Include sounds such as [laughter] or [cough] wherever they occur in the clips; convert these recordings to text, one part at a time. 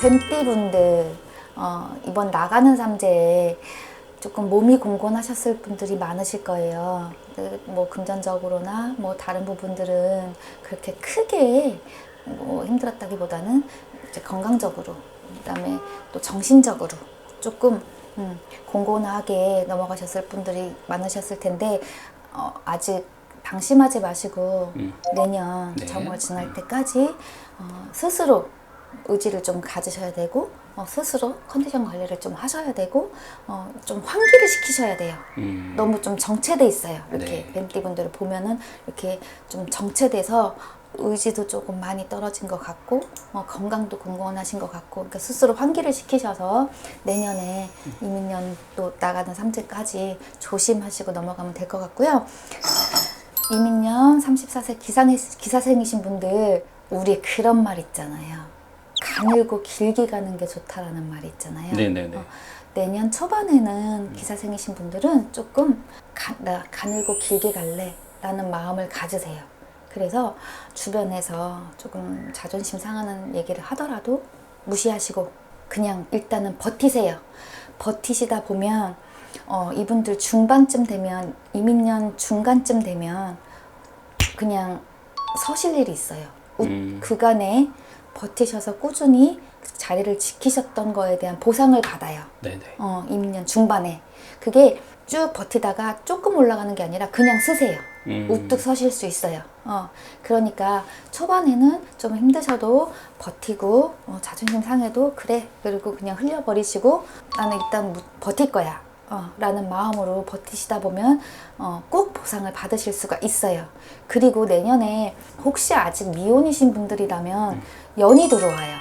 뱀띠분들 어, 이번 나가는 삼재에 조금 몸이 공곤하셨을 분들이 많으실 거예요. 그, 뭐 금전적으로나 뭐 다른 부분들은 그렇게 크게 뭐 힘들었다기보다는 이제 건강적으로 그다음에 또 정신적으로 조금 음, 공곤하게 넘어가셨을 분들이 많으셨을 텐데 어, 아직 방심하지 마시고 음. 내년 네. 정월 지날 때까지 어, 스스로 의지를 좀 가지셔야 되고 어, 스스로 컨디션 관리를 좀 하셔야 되고 어, 좀 환기를 시키셔야 돼요. 음. 너무 좀 정체돼 있어요. 이렇게 네. 뱀띠 분들을 보면은 이렇게 좀 정체돼서 의지도 조금 많이 떨어진 것 같고 어, 건강도 공곤하신 것 같고 그러니까 스스로 환기를 시키셔서 내년에 이민년 또 나가는 삼재까지 조심하시고 넘어가면 될 것 같고요. 이민년 34세 기상, 기사생이신 분들 우리 그런 말 있잖아요. 가늘고 길게 가는 게 좋다라는 말이 있잖아요. 네네네. 어, 내년 초반에는 기사생이신 분들은 조금 가, 나 가늘고 길게 갈래 라는 마음을 가지세요. 그래서 주변에서 조금 자존심 상하는 얘기를 하더라도 무시하시고 그냥 일단은 버티세요. 버티시다 보면 어, 이분들 중반쯤 되면 이민년 중간쯤 되면 그냥 서실 일이 있어요. 우- 음. 그간에 버티셔서 꾸준히 그 자리를 지키셨던 거에 대한 보상을 받아요. 네네. 어, 이민년 중반에. 그게 쭉 버티다가 조금 올라가는 게 아니라 그냥 쓰세요. 음. 우뚝 서실 수 있어요. 어, 그러니까 초반에는 좀 힘드셔도 버티고 어, 자존심 상해도 그래 그리고 그냥 흘려버리시고 나는 일단 무- 버틸 거야. 어, 라는 마음으로 버티시다 보면 어, 꼭 보상을 받으실 수가 있어요. 그리고 내년에 혹시 아직 미혼이신 분들이라면 연이 들어와요.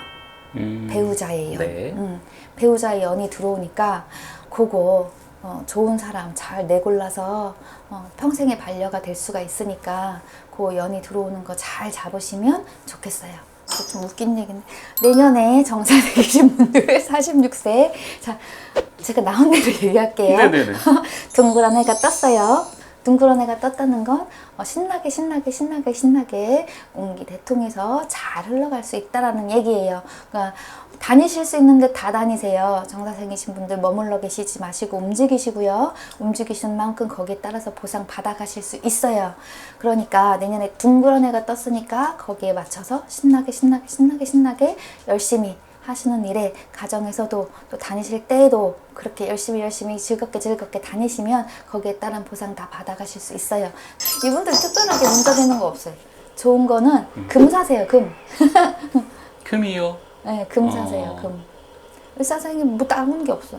음. 배우자의 연. 네. 음, 배우자의 연이 들어오니까 그거 어, 좋은 사람 잘 내골라서 어, 평생의 반려가 될 수가 있으니까 그 연이 들어오는 거 잘 잡으시면 좋겠어요. 그거 좀 웃긴 얘기인데 내년에 정사 되신 분들 46세 자 제가 나온 대로 [laughs] 얘기할게요. 네네네. 둥그런 해가 떴어요. 둥그런 해가 떴다는 건 어, 신나게 신나게 신나게 신나게 운기 대통해서 잘 흘러갈 수 있다라는 얘기예요. 그러니까 다니실 수 있는 데 다 다니세요. 정사생이신 분들 머물러 계시지 마시고 움직이시고요. 움직이시는 만큼 거기에 따라서 보상 받아가실 수 있어요. 그러니까 내년에 둥그런 해가 떴으니까 거기에 맞춰서 신나게 신나게 신나게 신나게 열심히 하시는 일에 가정에서도 또 다니실 때에도 그렇게 열심히 열심히 즐겁게 즐겁게 다니시면 거기에 따른 보상 다 받아가실 수 있어요. 이분들 특별하게 문제 되는 거 없어요. 좋은 거는 금 사세요, 금. [laughs] 금이요? 네, 금 사세요, 어. 금. 의사생이 뭐 남은 게 없어.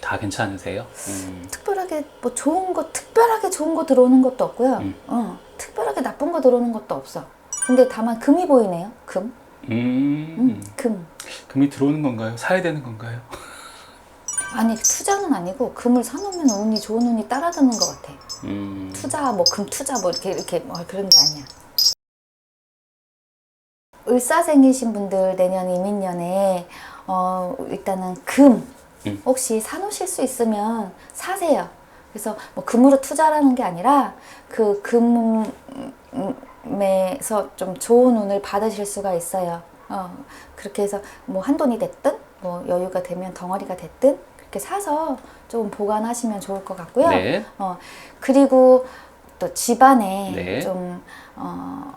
다 괜찮으세요? 음. 특별하게 뭐 좋은 거, 특별하게 좋은 거 들어오는 것도 없고요. 음. 어, 특별하게 나쁜 거 들어오는 것도 없어. 근데 다만 금이 보이네요, 금. 음. 음, 금. 금이 들어오는 건가요? 사야 되는 건가요? 아니 투자는 아니고 금을 사놓으면 운이 좋은 운이 따라드는 것 같아. 음. 투자 뭐 금 투자 뭐 이렇게 이렇게 뭐 그런 게 아니야. 을사생이신 분들 내년 이민년에 어 일단은 금 음. 혹시 사놓으실 수 있으면 사세요. 그래서 뭐 금으로 투자라는 게 아니라 그 금 에서 좀 좋은 운을 받으실 수가 있어요. 어 그렇게 해서 뭐 한돈이 됐든 뭐 여유가 되면 덩어리가 됐든 그렇게 사서 좀 보관하시면 좋을 것 같고요. 네. 어, 그리고 또 집안에 네. 좀, 어,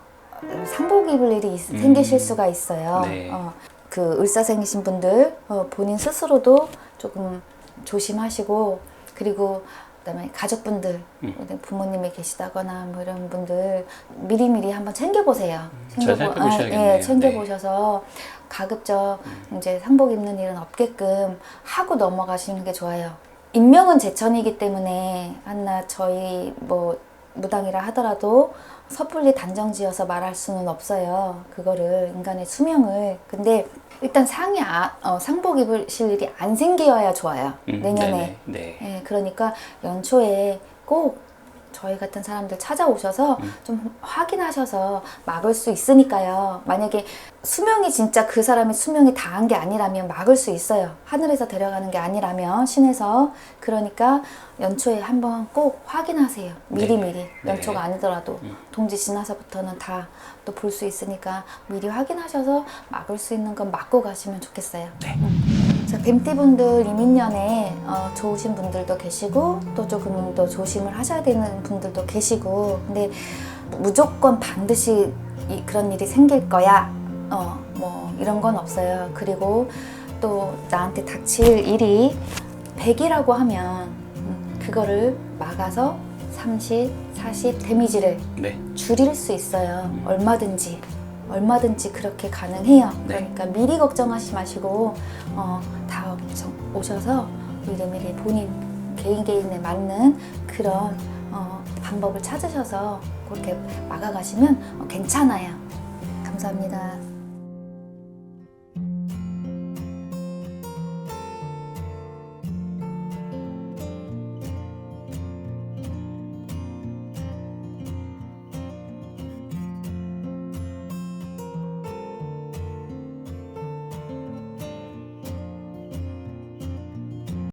상복 입을 일이 있- 생기실 음. 수가 있어요. 네. 어, 그 을사생이신 분들, 어, 본인 스스로도 조금 조심하시고, 그리고 그다음에 가족분들, 음. 부모님이 계시다거나 뭐 이런 분들 미리미리 한번 챙겨보세요. 잘 살펴보셔야겠네요. 예, 챙겨보셔서 가급적 음. 이제 상복 입는 일은 없게끔 하고 넘어가시는 게 좋아요. 인명은 제천이기 때문에 한나 저희 뭐 무당이라 하더라도 섣불리 단정지어서 말할 수는 없어요. 그거를 인간의 수명을. 근데 일단 상이 아, 어, 상복 입으실 일이 안 생겨야 좋아요. 음, 내년에. 네네. 네. 예, 그러니까 연초에 꼭 저희 같은 사람들 찾아오셔서 음. 좀 확인하셔서 막을 수 있으니까요. 만약에 수명이 진짜 그 사람의 수명이 다한 게 아니라면 막을 수 있어요. 하늘에서 데려가는 게 아니라면 신에서 그러니까 연초에 한번 꼭 확인하세요. 미리 네. 미리 연초가 네. 아니더라도 음. 동지 지나서부터는 다 또 볼 수 있으니까 미리 확인하셔서 막을 수 있는 건 막고 가시면 좋겠어요. 네. 자, 뱀띠분들 이민년에 어, 좋으신 분들도 계시고 또 조금은 더 조심을 하셔야 되는 분들도 계시고 근데 무조건 반드시 이, 그런 일이 생길 거야 어, 뭐 이런 건 없어요 그리고 또 나한테 닥칠 일이 100이라고 하면 음, 그거를 막아서 30, 40 데미지를 네. 줄일 수 있어요. 얼마든지. 얼마든지 그렇게 가능해요. 네. 그러니까 미리 걱정하지 마시고 어, 다 정- 오셔서 미리미리 본인 개인 개인에 맞는 그런 어, 방법을 찾으셔서 그렇게 막아가시면 어, 괜찮아요. 감사합니다.